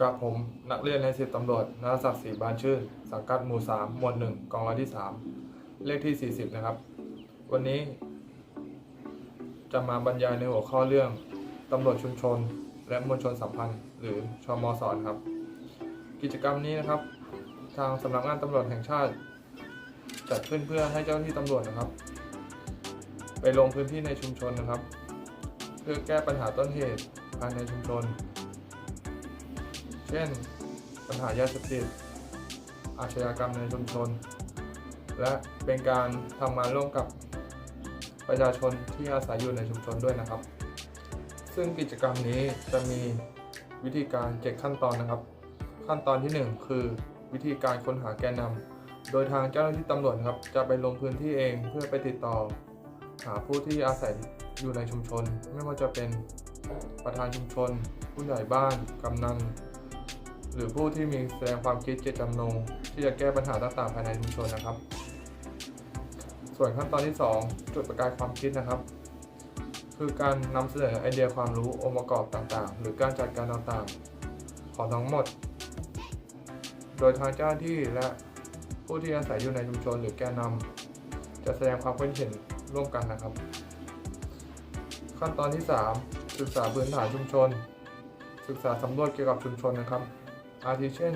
กับผมนักเรียนในสิบตำรวจนรศักดิ์ศรีบานชื่น สังกัดหมู่สามหมวดหนึ่งกองร้อยที่สามเลขที่สี่สิบนะครับ วันนี้ จะมาบรรยายในหัวข้อเรื่องตำรวจชุมชน และมวลชนสัมพันธ์ หรือชมอสอนครับ กิจกรรมนี้นะครับ ทางสำนักงานตำรวจแห่งชาติ จัดขึ้นเพื่อให้เจ้าหน้าที่ตำรวจนะครับ ไปลงพื้นที่ในชุมชนนะครับ เพื่อแก้ปัญหาต้นเหตุภายในชุมชน ช่น ปัญหายาเสพติดอาชญากรรมในชุมชน และเป็นการทำงานร่วมกับประชาชนที่อาศัยอยู่ในชุมชนด้วยนะครับ ซึ่งกิจกรรมนี้จะมีวิธีการเจ็ดขั้นตอนนะครับ ขั้นตอนที่ 1 คือวิธีการค้นหาแกนนำโดยทางเจ้าหน้าที่ตำรวจครับจะไปลงพื้นที่เองเพื่อไปติดต่อ หาผู้ที่อาศัยอยู่ในชุมชน ไม่ว่าจะเป็นประธานชุมชน ผู้ใหญ่บ้าน กำนัน หรือผู้ที่มีแสดงความคิดเจตจำนง ที่จะแก้ปัญหาต่างๆภายในชุมชนนะครับ ส่วนขั้นตอนที่ 2 จุดประกายความคิดนะครับ คือการนำเสนอไอเดียความรู้องค์ประกอบต่างๆ หรือการจัดการต่างๆ ของทั้งหมด โดยทางเจ้าที่และผู้ที่อาศัยอยู่ในชุมชนหรือแกนนำจะแสดงความคิดเห็นร่วมกันนะครับ ขั้นตอนที่ 3 ศึกษาพื้นฐานชุมชน ศึกษาสำรวจเกี่ยวกับชุมชนนะครับ อาทิเช่น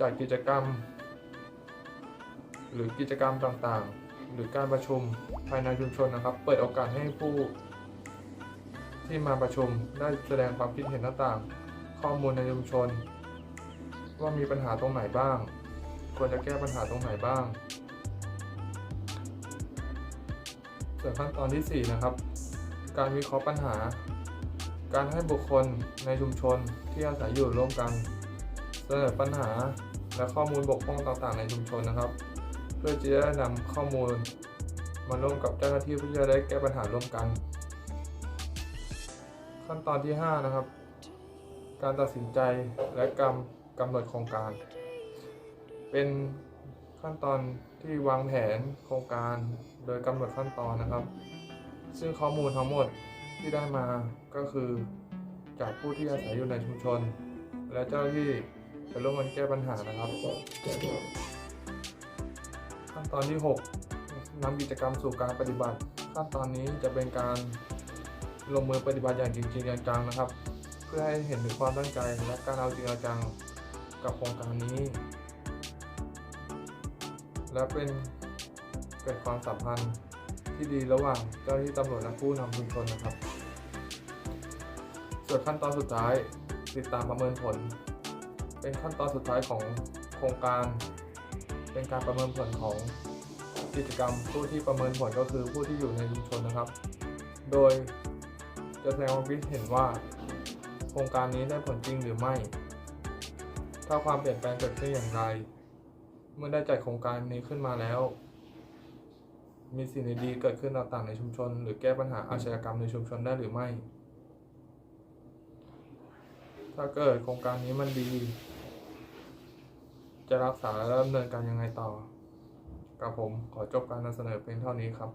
จัดกิจกรรม หรือกิจกรรมต่างๆ หรือการประชุมภายในชุมชนนะครับ เปิดโอกาสให้ผู้ ที่มาประชุมได้แสดงความคิดเห็นต่างๆ ข้อมูลในชุมชน ว่ามีปัญหาตรงไหนบ้าง ควรจะแก้ปัญหาตรงไหนบ้าง ส่วนขั้นตอนที่ 4 นะครับ การวิเคราะห์ปัญหาการให้บุคคลในชุมชนที่อาศัยอยู่ร่วมกัน เสนอปัญหาและข้อมูลบกพร่องต่างๆในชุมชนนะครับ เพื่อจะได้นำข้อมูลมาร่วมกับเจ้าหน้าที่เพื่อจะได้แก้ปัญหาร่วมกัน ขั้นตอนที่ 5 นะครับ การตัดสินใจและกำกำหนดโครงการ เป็นขั้นตอนที่วางแผนโครงการโดยกำหนดขั้นตอนนะครับ ซึ่งข้อมูลทั้งหมดที่ได้มาก็คือจากผู้ที่อาศัยอยู่ในชุมชน และเจ้าหน้าที่ จะร่วมกันแก้ปัญหานะครับ ขั้นตอนที่ 6นำกิจกรรมสู่การปฏิบัติ ขั้นตอนนี้จะเป็นการลงมือปฏิบัติอย่างจริงจังๆนะครับ เพื่อให้เห็นถึงความตั้งใจและการเอาจริงเอาจังกับโครงการนี้ และเป็นเกิดความสัมพันธ์ที่ดีระหว่างเจ้าหน้าที่ตำรวจและผู้นำชุมชนนะครับ ส่วนขั้นตอนสุดท้ายติดตามประเมินผล เป็นขั้นตอนสุดท้ายของโครงการ เป็นการประเมินผลของกิจกรรม ผู้ที่ประเมินผลก็คือผู้ที่อยู่ในชุมชนนะครับ โดยจะแสดงความคิดเห็นว่า โครงการนี้ได้ผลจริงหรือไม่ ถ้าความเปลี่ยนแปลงเกิดขึ้นอย่างไร เมื่อได้จัดโครงการนี้ขึ้นมาแล้ว มีสิ่งดีๆเกิดขึ้นต่างๆในชุมชน หรือแก้ปัญหาอาชญากรรมในชุมชนได้หรือไม่ ถ้าเกิดโครงการนี้มันดี จะรักษาและดำเนินการยังไงต่อ กับผมขอจบการนำเสนอเพียงเท่านี้ครับ